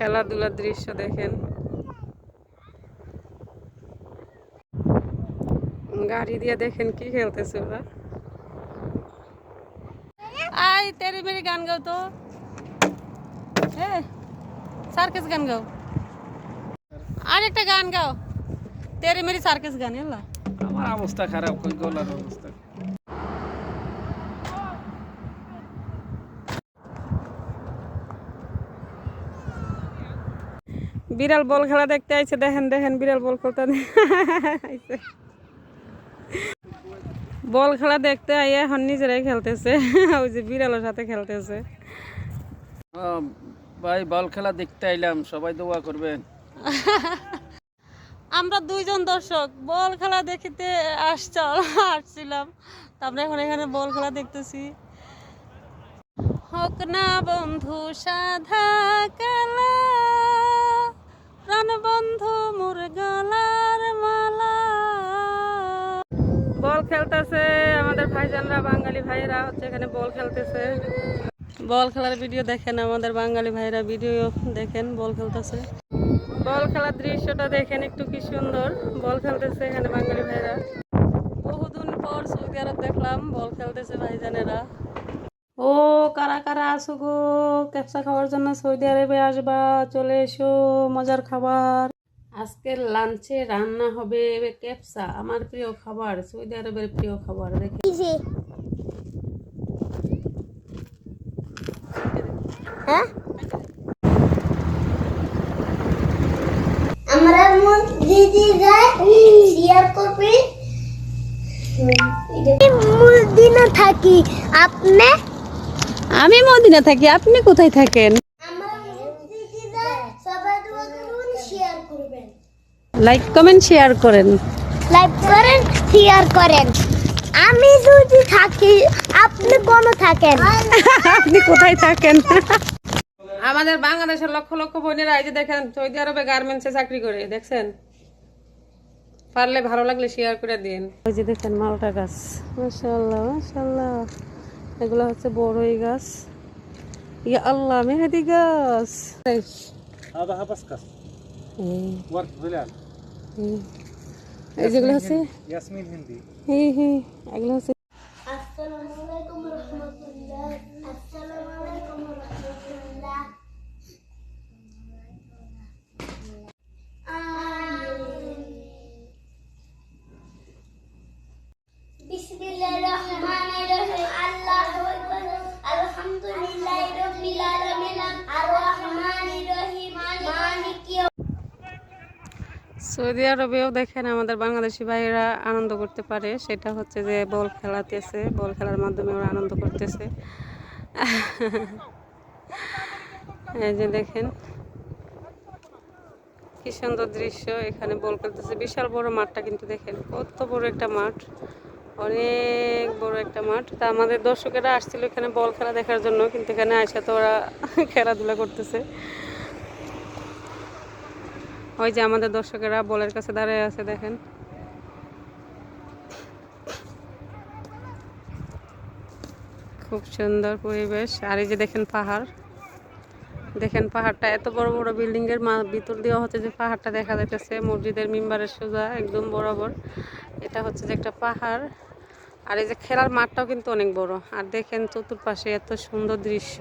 খেলাধুলার দৃশ্য দেখেন। গাড়ি দিয়ে দেখেন কি খেলতেছে ওরা। আই তেরি মেরি গান গাও তো। সার্কাস গান গাও। আর একটা গান গাও। তেরি মেরি সার্কাস গান, এলা। আমার অবস্থা খারাপ, কই গলার অবস্থা? বিড়াল বল খেলা দেখতে আইছে দেখেন দেখেন বিড়াল বল খেলতে আইছে। বল খেলা দেখতে আইয়া এখন নিজেরাই খেলতেছে ওই যে বিড়ালের সাথে খেলতেছে। ভাই বল খেলা দেখতে আইলাম সবাই দোয়া করবেন। আমরা দুইজন দর্শক বল খেলা দেখিতে আসছ আসছিলাম। তারপরে এখন এখানে বল খেলা দেখতেছি। হোক না বন্ধু সাধা কালা প্রাণ বন্ধু মোর গলার মালা। বল খেলতেছে আমাদের ভাইজানরা বাঙালি ভাইয়েরা হচ্ছে এখানে বল খেলতেছে। বল খেলার ভিডিও দেখেন আমাদের বাঙালি ভাইরা ভিডিও দেখেন বল খেলতেছে। বল খেলার দৃশ্যটা দেখেন একটু কি সুন্দর বল খেলতেছে এখানে বাঙালি ভাইরা বহুদিন পর সৌদি আরব দেখলাম বল খেলতেছে ভাইজানেরা। ও, কারা কারা আসো গো? ক্যাপসা খাওয়ার জন্য সৌদি আরবে আসবা, চলে এসো, মজার খাবার। আজকের লাঞ্চে রান্না হবে ক্যাপসা, আমার প্রিয় খাবার, সৌদি আরবের প্রিয় খাবার, দেখে। হ্যাঁ? আমরা থাকি, আপনি আমি মদিনা থাকি আপনি কোথায় থাকেন? আমরা দিদিরা সবাই দোয়া করবেন শেয়ার করবেন। লাইক কমেন্ট শেয়ার করেন। লাইক করেন শেয়ার করেন। আমি যদি থাকি আপনি কোন থাকেন? আপনি কোথায় থাকেন? আমাদের বাংলাদেশের লক্ষ লক্ষ বোনেরা এই যে দেখেন সৌদি আরবে গার্মেন্টসে চাকরি করে দেখছেন? পারলে ভালো লাগলে শেয়ার করে দিন। ওই যে দেখেন মালটা গাছ। মাশাল্লাহ মাশাল্লাহ এগুলো হচ্ছে বড়ই গাছ। ইয়া আল্লাহ মেহেদি গাছ। এই। যেগুলো হচ্ছে এগুলো হচ্ছে সৌদি আরবেও দেখেন আমাদের বাংলাদেশি ভাইয়েরা আনন্দ করতে পারে। সেটা হচ্ছে যে বল খেলাতেছে, বল খেলার মাধ্যমে ওরা আনন্দ করতেছে। এই যে দেখেন, কি সুন্দর দৃশ্য, এখানে বল খেলতেছে। বিশাল বড় মাঠটা কিন্তু দেখেন, কত বড় একটা মাঠ, অনেক বড় একটা মাঠ। তা আমাদের দর্শকেরা আসছিল এখানে বল খেলা দেখার জন্য, কিন্তু এখানে আসে তো ওরা খেলাধুলা করতেছে। ওই যে আমাদের দর্শকেরা বলের কাছে দাঁড়িয়ে আছে, দেখেন। খুব সুন্দর পরিবেশ। আর এই যে দেখেন পাহাড়। দেখেন পাহাড়টা এত বড় বড় বিল্ডিং এর ভিতর দিয়ে হচ্ছে যে পাহাড়টা দেখা যাইতেছে। মসজিদের মিম্বারের সোজা, একদম বরাবর। এটা হচ্ছে যে একটা পাহাড়। আর এই যে খেলার মাঠটাও কিন্তু অনেক বড়। আর দেখেন চতুর্পাশে এত সুন্দর দৃশ্য।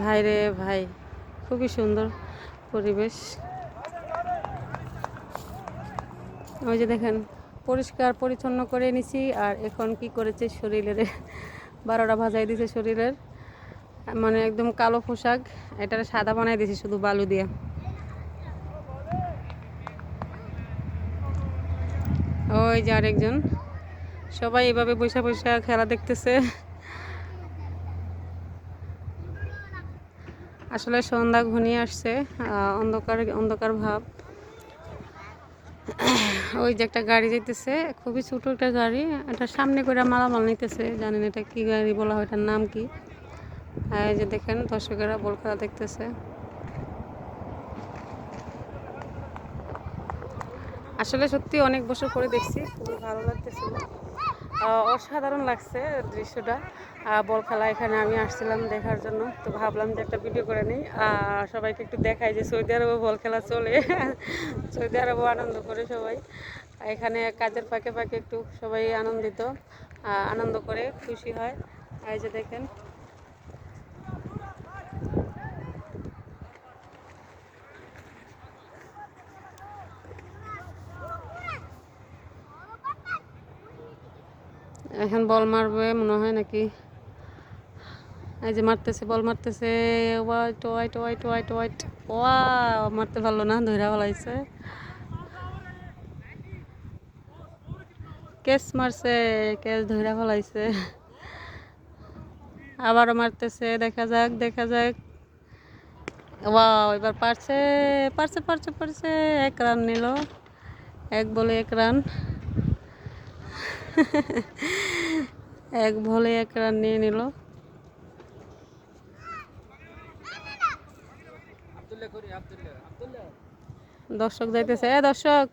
ভাই রে ভাই, খুবই সুন্দর পরিবেশ। ওই যে দেখেন, পরিষ্কার পরিচ্ছন্ন করে নিছি, আর এখন কি করেছে শরীরের? বারোটা ভাজাই দিছে শরীরের। মানে একদম কালো পোশাক এটা সাদা বানাই দিছি শুধু বালু দিয়ে। ওই যে আরেকজন, সবাই এভাবে বৈশা বৈশা খেলা দেখতেছে। আসলে সন্ধ্যা ঘনিয়ে আসছে অন্ধকার অন্ধকার ভাব। ওই যে একটা গাড়ি যেতেছে খুবই ছোট একটা গাড়ি এটা সামনে করে মালামাল নিতেছে জানেন এটা কি গাড়ি বলা হয় এটার নাম কি? এই যে দেখেন দর্শকেরা বল খেলা দেখতেছে। আসলে সত্যি অনেক বছর পরে দেখছি খুবই ভালো লাগতেছিল আহ, অসাধারণ লাগছে দৃশ্যটা। বল খেলা এখানে আমি আসছিলাম দেখার জন্য, তো ভাবলাম যে একটা ভিডিও করে নিই। আর সবাইকে একটু দেখাই যে সৌদি আরবে বল খেলা চলে। সৌদি আরবও আনন্দ করে সবাই। এখানে কাজের ফাঁকে ফাঁকে একটু সবাই আনন্দিত আনন্দ করে খুশি হয়। এই যে দেখেন এখন বল মারবে মনে হয় নাকি? এই যে মারতেছে, বল মারতেছে। White white white white white ওয়া মারতে পারল না ধৈরা ফেলাইছে। কেস মারছে কেস ধৈরা ফেলাইছে। আবারও মারতেছে, দেখা যাক দেখা যাক। ওয়াও এবার পারছে পারছে পারছে পারছে। এক রান নিল। এক বলে এক রান এক ভোলে এক রান নিয়ে নিল। দর্শক যাইতেছে। এ দর্শক!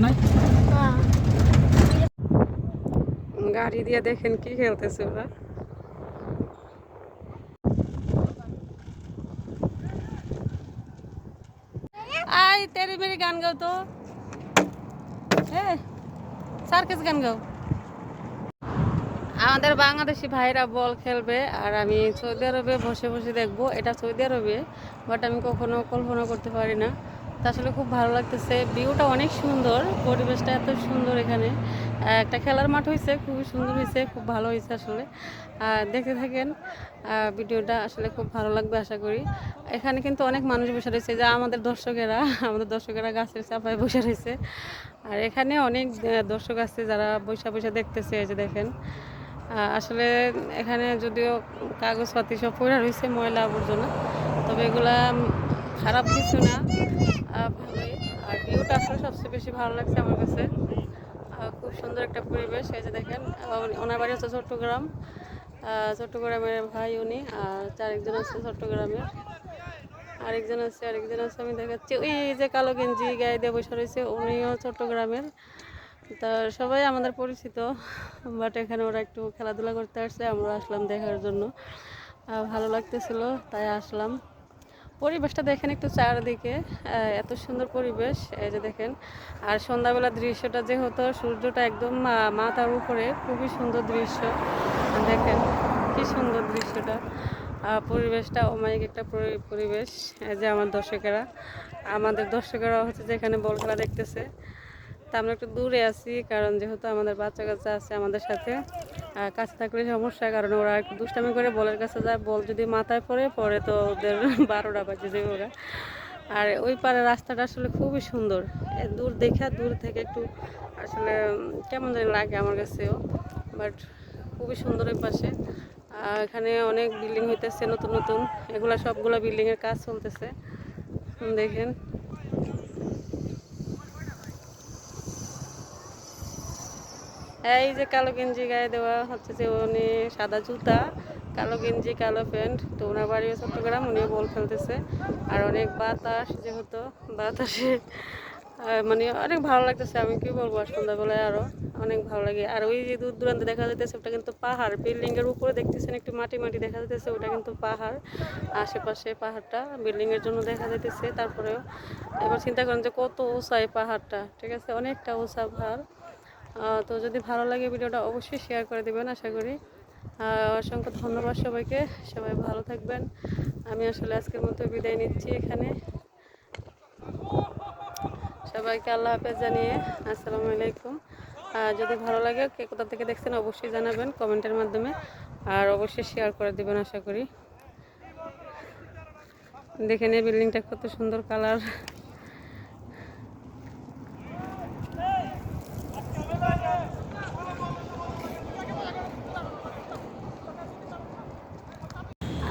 হ্যাঁ। গাড়ি দিয়ে দেখেন কি খেলতেছে ওরা। আয়, তেরি গান গাও তো। হ্যাঁ সার্কেস গান গাও। আমাদের বাংলাদেশি ভাইরা বল খেলবে, আর আমি সৌদি আরবে বসে বসে দেখব। এটা সৌদি আরবে বাট আমি কখনো কল্পনা করতে পারি না। তা আসলে খুব ভালো লাগতেছে। ভিউটা অনেক সুন্দর, পরিবেশটা এত সুন্দর এখানে। একটা খেলার মাঠ হয়েছে খুবই সুন্দর হয়েছে খুব ভালো হয়েছে আসলে। দেখতে থাকেন। ভিডিওটা আসলে খুব ভালো লাগবে আশা করি। এখানে কিন্তু অনেক মানুষ বসে রয়েছে যা আমাদের দর্শকেরা আমাদের দর্শকেরা গাছের চাপায় বসে রয়েছে। আর এখানে অনেক দর্শক আছে যারা বৈশা বৈশা দেখতেছে, এই যে দেখেন। আসলে এখানে যদিও কাগজপাতি সব পড়ে রয়েছে, ময়লা আবর্জনা। তবে এগুলা খারাপ কিছু না। ভালোই। আর ভিউটা আসলে সবচেয়ে বেশি ভালো লাগছে আমার কাছে। খুব সুন্দর একটা পরিবেশ। এই যে দেখেন ওনার বাড়ি হচ্ছে চট্টগ্রাম। চট্টগ্রামের ভাই উনি, আর চারেকজন আছে চট্টগ্রামের। আরেকজন আছে আরেকজন আছে, আমি দেখাচ্ছি। ওই যে কালো গেঞ্জি গায়ে দিয়ে বসে রয়েছে, উনিও চট্টগ্রামের। তা সবাই আমাদের পরিচিত বাট এখানে ওরা একটু খেলাধুলা করতে আসছে, আমরা আসলাম দেখার জন্য। ভালো লাগতেছিল, তাই আসলাম। পরিবেশটা দেখেন একটু চারদিকে এত সুন্দর পরিবেশ, এই যে দেখেন। আর সন্ধ্যাবেলা দৃশ্যটা যেহেতু সূর্যটা একদম মাথার উপরে, খুবই সুন্দর দৃশ্য। দেখেন কি সুন্দর দৃশ্যটা। পরিবেশটা অমায়িক একটা পরি- পরিবেশ যে আমার দর্শকেরা। আমাদের দর্শকেরা হচ্ছে যে এখানে বল খেলা দেখতেছে। তা আমরা একটু দূরে আছি, কারণ যেহেতু আমাদের বাচ্চা কাচ্চা আছে আমাদের সাথে। কাছে থাকলে সমস্যা, কারণ ওরা একটু দুষ্টামি করে বলের কাছে যায়, বল যদি মাথায় পড়ে পরে তো ওদের বারোটা বাজে যাবে ওরা। আর ওই পারে রাস্তাটা আসলে খুবই সুন্দর। দূর দেখে, দূর থেকে একটু আসলে কেমন জানি লাগে আমার কাছেও বাট খুবই সুন্দর ওই পাশে। এখানে অনেক বিল্ডিং হইতেছে নতুন নতুন। এগুলা সবগুলো বিল্ডিংয়ের কাজ চলতেছে। দেখেন। এই যে কালো গেঞ্জি গায়ে দেওয়া হচ্ছে যে উনি সাদা জুতা, কালো গেঞ্জি, কালো প্যান্ট। তো ওনার বাড়িও চট্টগ্রাম, উনিও বল খেলতেছে আর অনেক বাতাস যেহেতু বাতাসে মানে অনেক ভালো লাগতেছে। আমি কি বলব সন্ধ্যাবেলায় আরও অনেক ভালো লাগে। আর ওই যে দূর দূরান্তে দেখা যাইতেছে, ওটা কিন্তু পাহাড়। বিল্ডিং এর উপরে দেখতেছেন একটু মাটি মাটি দেখা যাইতেছে, ওটা কিন্তু পাহাড়। আশেপাশে পাহাড়টা বিল্ডিং এর জন্য দেখা যাইতেছে। তারপরেও এবার চিন্তা করেন যে কত উঁচা এই পাহাড়টা, ঠিক আছে? অনেকটা উঁচা পাহাড়। তো যদি ভালো লাগে ভিডিওটা অবশ্যই শেয়ার করে দেবেন, আশা করি। অসংখ্য ধন্যবাদ সবাইকে। সবাই ভালো থাকবেন। আমি আসলে আজকের মতো বিদায় নিচ্ছি এখানে। সবাইকে আল্লাহ হাফেজ জানিয়ে আসসালামু আলাইকুম। যদি ভালো লাগে কে কোথা থেকে দেখছেন অবশ্যই জানাবেন কমেন্টের মাধ্যমে। আর অবশ্যই শেয়ার করে দেবেন, আশা করি। দেখে নিয়ে বিল্ডিংটা কত সুন্দর কালার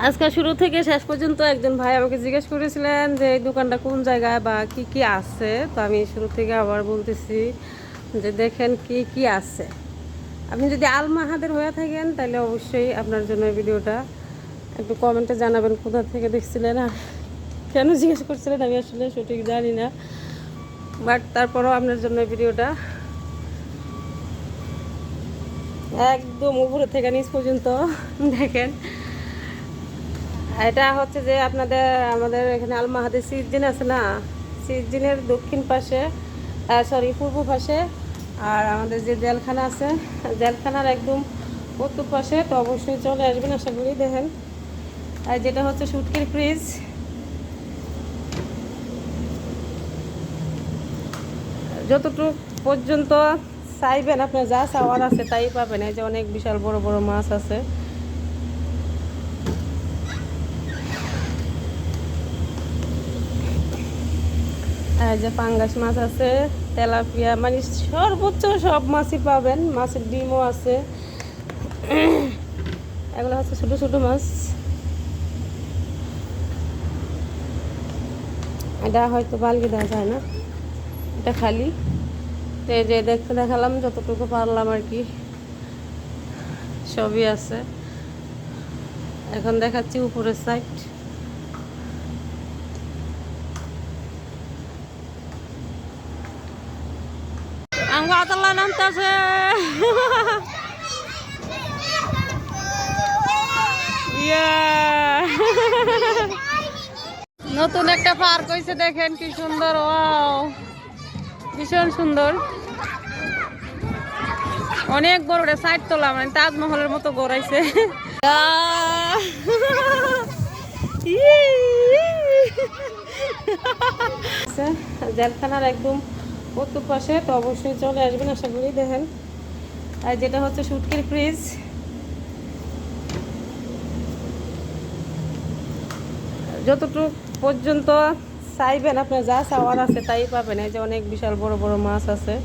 আজকে শুরু থেকে শেষ পর্যন্ত একজন ভাই আমাকে জিজ্ঞেস করেছিলেন যে, এই দোকানটা কোন জায়গায় বা কি কি আছে? তো আমি শুরু থেকে আবার বলতেছি যে, দেখেন কি কি আছে। আপনি যদি আলমাহাদের হয়ে থাকেন, তাহলে অবশ্যই আপনার জন্য ভিডিওটা একটু কমেন্টে জানাবেন কোথা থেকে দেখছিলেন আর কেন জিজ্ঞেস করছিলেন, আমি আসলে সঠিক জানি না। বাট তারপরও আপনার জন্য ভিডিওটা একদম উপরে থেকে নিচ পর্যন্ত দেখেন। এটা হচ্ছে যে আপনাদের, আমাদের এখানে আলমাহাদের সিজিন আছে না? সিজিনের দক্ষিণ পাশে সরি পূর্ব পাশে, আর আমাদের যে জেলখানা আছে, জেলখানার একদম উত্তর পাশে। তো অবশ্যই চলে আসবেন, আশা করি দেখেন। আর যেটা হচ্ছে সুটকির ফ্রিজ যতটুকু পর্যন্ত চাইবেন, আপনার যা চাওয়ার আছে তাই পাবেন। এই যে অনেক বিশাল বড় বড় মাছ আছে। যে পাঙ্গাস মাছ আছে, তেলাপিয়া মানে সর্বোচ্চ সব মাছই পাবেন। মাছের ডিমও আছে। এগুলো হচ্ছে ছোটো ছোটো মাছ। এটা হয়তো বালগি দেওয়া যায় না। এটা খালি। তো যে দেখতে দেখালাম, যতটুকু পারলাম আর কি। সবই আছে। এখন দেখাচ্ছি উপরের সাইড আতাল্লা নামতেছে নতুন একটা পার্ক হয়েছে, দেখেন কি সুন্দর ওয়াও ভীষণ সুন্দর। অনেক বড় সাইড তোলা মানে তাজমহলের মতো গড়াইছে। জেলখানার একদম উত্তর পাশে, তো অবশ্যই চলে আসবেন, আশা করি দেখেন। আর যেটা হচ্ছে সুটকির ফ্রিজ যতটুকু পর্যন্ত চাইবেন, আপনার যা চাওয়ার আছে তাই পাবেন। এই যে অনেক বিশাল বড় বড় মাছ আছে।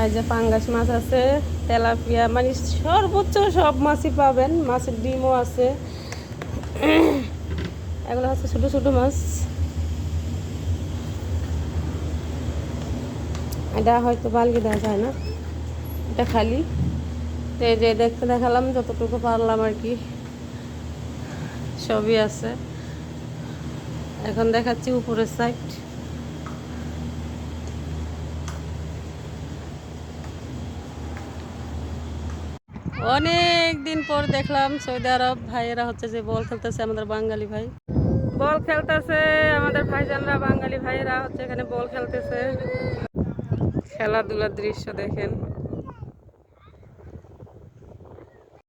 এই যে পাঙ্গাস মাছ আছে, তেলাপিয়া মানে সর্বোচ্চ সব মাছই পাবেন। মাছের ডিমও আছে। এগুলো হচ্ছে ছোট ছোট মাছ। এটা হয়তো বালগি দেওয়া যায় না। এটা খালি। তো যে দেখতে দেখালাম, যতটুকু পারলাম আর কি। সবই আছে। এখন দেখাচ্ছি উপরের সাইড অনেক পর দেখলাম সৌদি আরব ভাইয়েরা হচ্ছে যে বল খেলতেছে আমাদের বাঙালি ভাই। বল খেলতেছে আমাদের ভাইজানরা, বাঙালি ভাইয়েরা হচ্ছে এখানে বল খেলতেছে। খেলাধুলার দৃশ্য দেখেন।